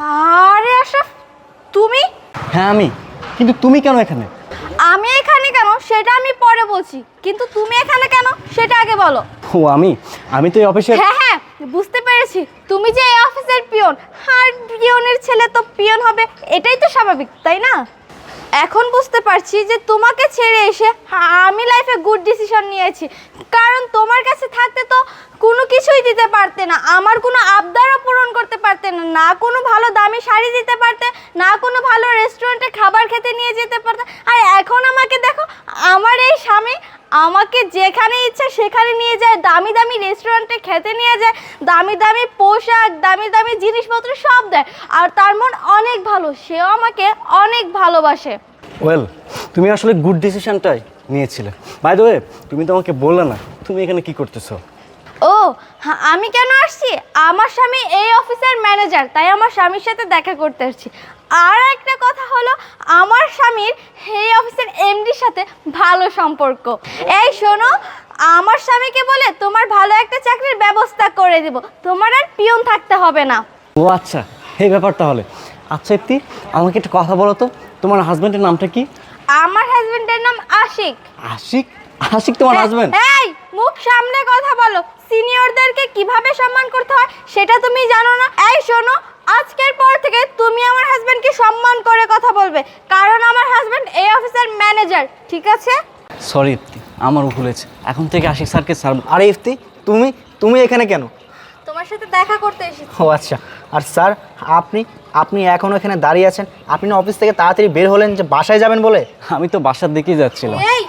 আরে আশরাফ তুমি? হ্যাঁ আমি। কিন্তু তুমি কেন এখানে? আমি এখানে কেন? সেটা আমি পরে বলছি। কিন্তু তুমি এখানে কেন? সেটা আগে বলো। ও আমি? আমি তো এই অফিসে হ্যাঁ হ্যাঁ বুঝতে পেরেছি। তুমি যে এই অফিসের পিয়ন আর পিয়নের ছেলে তো পিয়ন হবে এটাই তো স্বাভাবিক তাই না? এখন বুঝতে পারছি যে তোমাকে ছেড়ে এসে আমি লাইফে গুড ডিসিশন নিয়েছি। কারণ তোমার কাছে থাকতে তো কোনো কিছুই দিতে পারতে না। আমার কোনো আবদারও পূরণ করতে পারতে না। না কোনো ভালো দামি শাড়ি দিতে পারতে, না কোনো ভালো রেস্টুরেন্টে খাবার খেতে নিয়ে যেতে পারতে। আর এখন আমাকে দেখো, আমার এই স্বামী আমাকে যেখানে ইচ্ছে সেখানে নিয়ে যায়, দামি দামি রেস্টুরেন্টে খেতে নিয়ে যায়, দামি দামি পোশাক, দামি দামি জিনিসপত্র সব দেয়। আর তার মন অনেক ভালো, সেও আমাকে অনেক ভালোবাসে। ওয়েল তুমি আসলে গুড ডিসিশনটাই নিয়েছিলে। বাই দ্য ওয়ে তুমি তো আমাকে বললে না, তুমি এখানে কি করতেছো? ও হ্যাঁ, আমি কেন আসছি? আমার স্বামী এই অফিসের ম্যানেজার তাই আমার স্বামীর সাথে দেখা করতে আসছি। আর একটা কথা হলো আমার স্বামীর এই অফিসের এমডির সাথে ভালো সম্পর্ক। এই শোনো আমার স্বামীকে বলে তোমার ভালো একটা চাকরির ব্যবস্থা করে দেব। তোমার আর পিয়ন থাকতে হবে না। ও আচ্ছা এই ব্যাপার তাহলে। আচ্ছা ইপ্তি আমাকে একটা কথা বলো তো তোমার হাজবেন্ডের নামটা কি? আমার হাজবেন্ডের নাম আশিক। আশিক? আশিক তোমার হাজব্যান্ড এই মুখ সামনে কথা বলো। সিনিয়রদেরকে কীভাবে সম্মান করতে হয় সেটা তুমি জানো না। এই শোনো আজকের পর থেকে তুমি আমার হাজবেন্ডকে সম্মান করে কথা বলবে। কারণ আমার হাজবেন্ড এই অফিসের ম্যানেজার ঠিক আছে? সরি ইপ্তি আমার ভুল হয়েছে। এখন থেকে আশিক স্যারকে স্যার আরে ইফতি তুমি তুমি এখানে কেন? তোমার সাথে দেখা করতে এসেছি। ও আচ্ছা আর স্যার আপনি আপনি এখনও এখানে দাঁড়িয়ে আছেন। আপনি না অফিস থেকে তাড়াতাড়ি বের হলেন যে বাসায় যাবেন বলে? আমি তো বাসার দিকেই যাচ্ছিলাম। এই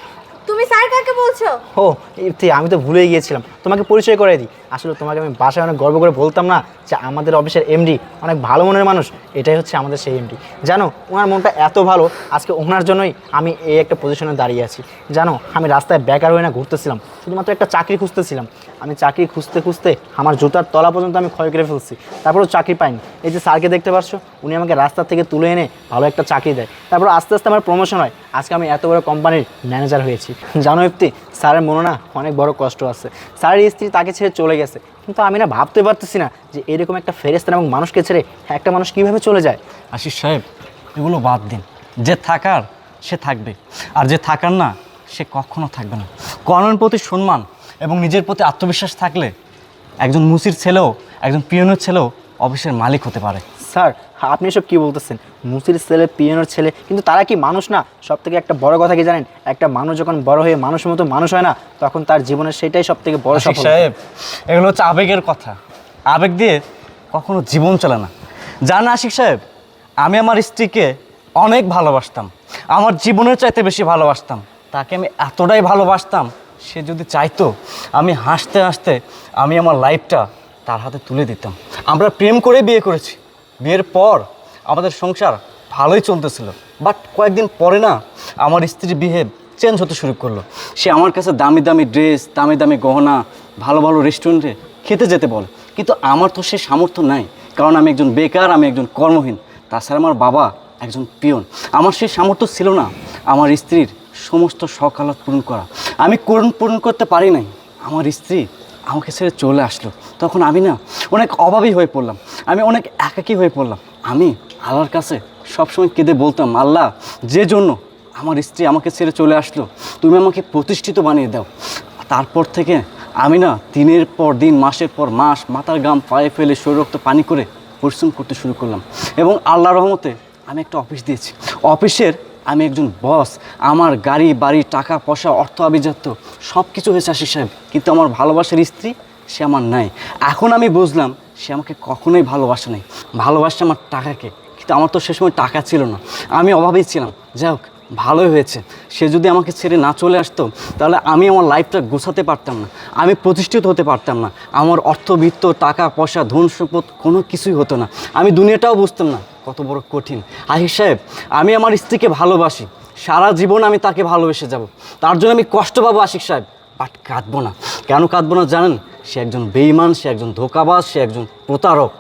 তুমি স্যার কাকে বলছো? ও ইফতি আমি তো ভুলেই গিয়েছিলাম। তোমাকে পরিচয় করে দিই। আসলে তোমাকে আমি বাসায় অনেক গর্ব করে বলতাম না যে আমাদের অফিসের এমডি অনেক ভালো মনের মানুষ, এটাই হচ্ছে আমাদের সেই এমডি জানো, ওনার মনটা এত ভালো, আজকে ওনার জন্যই আমি এই একটা পজিশনে দাঁড়িয়ে আছি। জানো, আমি রাস্তায় বেকার হয়ে না ঘুরতেছিলাম, শুধুমাত্র একটা চাকরি খুঁজতেছিলাম। আমি চাকরি খুঁজতে খুঁজতে আমার জুতার তলা পর্যন্ত আমি ক্ষয় করে ফেলছি, তারপরেও চাকরি পাইনি। এই যে স্যারকে দেখতে পাচ্ছ উনি আমাকে রাস্তা থেকে তুলে এনে ভালো একটা চাকরি দেয়। তারপর আস্তে আস্তে আমার প্রমোশন হয়। আজকে আমি এত বড় কোম্পানির ম্যানেজার হয়েছি। জানো, ইফতি, স্যারের মনে না অনেক বড় কষ্ট আছে। স্যারের স্ত্রী তাকে ছেড়ে চলে গেছে। কিন্তু আমি না ভাবতে পারতেছি না যে এরকম একটা ফেরেস্তান এবং মানুষকে ছেড়ে একটা মানুষ কীভাবে চলে যায়। আশিস সাহেব, এগুলো বাদ দিন। যে থাকার, সে থাকবে। আর যে থাকার না, সে কখনো থাকবে না। কর্মের প্রতি সম্মান এবং নিজের প্রতি আত্মবিশ্বাস থাকলে একজন মুসির ছেলেও, একজন পিয়নের ছেলেও অফিসের মালিক হতে পারে। স্যার আপনি এসব কী বলতেছেন? মুসির ছেলে পিয়নের ছেলে কিন্তু তারা কি মানুষ না? সব থেকে একটা বড় কথা কি জানেন? একটা মানুষ যখন বড় হয়ে মানুষের মতো মানুষ হয় না তখন তার জীবনের সেটাই সব থেকে বড় সফলতা সাহেব এগুলো হচ্ছে আবেগের কথা। আবেগ দিয়ে কখনো জীবন চলে না। জান আশিক সাহেব আমি আমার স্ত্রীকে অনেক ভালোবাসতাম। আমার জীবনের চাইতে বেশি ভালোবাসতাম। তাকে আমি এতটাই ভালোবাসতাম সে যদি চাইতো আমি হাসতে হাসতে আমি আমার লাইফটা তার হাতে তুলে দিতাম। আমরা প্রেম করে বিয়ে করেছি। বিয়ের পর আমাদের সংসার ভালোই চলতেছিল। বাট কয়েকদিন পরে না আমার স্ত্রীর বিহেভ চেঞ্জ হতে শুরু করল। সে আমার কাছে দামি দামি ড্রেস দামি দামি গহনা, ভালো ভালো রেস্টুরেন্টে খেতে যেতে বলে। কিন্তু আমার তো সে সামর্থ্য নাই, কারণ আমি একজন বেকার, আমি একজন কর্মহীন। তাছাড়া আমার বাবা একজন পিয়ন। আমার সেই সামর্থ্য ছিল না আমার স্ত্রীর সমস্ত সকালত পূরণ করা। আমি করুণ পূরণ করতে পারি নাই। আমার স্ত্রী আমাকে ছেড়ে চলে আসলো। তখন আমি না অনেক অভাবী হয়ে পড়লাম। আমি অনেক একাকী হয়ে পড়লাম। আমি আল্লাহর কাছে সবসময় কেঁদে বলতাম, আল্লাহ, যে জন্য আমার স্ত্রী আমাকে ছেড়ে চলে আসলো, তুমি আমাকে প্রতিষ্ঠিত বানিয়ে দাও। তারপর থেকে আমি না দিনের পর দিন, মাসের পর মাস মাথার গাম পায়ে ফেলে শরীর রক্ত পানি করে পরিশ্রম করতে শুরু করলাম এবং আল্লাহ রহমতে আমি একটা অফিস দিয়েছি। অফিসের আমি একজন বস, আমার গাড়ি, বাড়ি, টাকা, পয়সা, অর্থ আভিজাত্য সব কিছু হয়েছে আশিস সাহেব, কিন্তু আমার ভালোবাসার স্ত্রী সে আমার নাই। এখন আমি বুঝলাম সে আমাকে কখনোই ভালোবাসে নাই। ভালোবাসে আমার টাকাকে, কিন্তু আমার তো সে সময় টাকা ছিল না। আমি অভাবেই ছিলাম। যাই হোক, ভালোই হয়েছে। সে যদি আমাকে ছেড়ে না চলে আসতো, তাহলে আমি আমার লাইফটা গোছাতে পারতাম না। আমি প্রতিষ্ঠিত হতে পারতাম না। আমার অর্থবিত্ত টাকা, পয়সা, ধন সম্পদ কোনো কিছুই হতো না। আমি দুনিয়াটাও বুঝতাম না। কত বড় কঠিন। আহির সাহেব, আমি আমার স্ত্রীকে ভালোবাসি। সারা জীবন আমি তাকে ভালোবেসে যাব। তার জন্য আমি কষ্ট পাবো, আশিক সাহেব। বাট কাঁদবো না। কেন কাঁদবো না জানেন? সে একজন বেইমান সে একজন ধোকাবাজ সে একজন প্রতারক।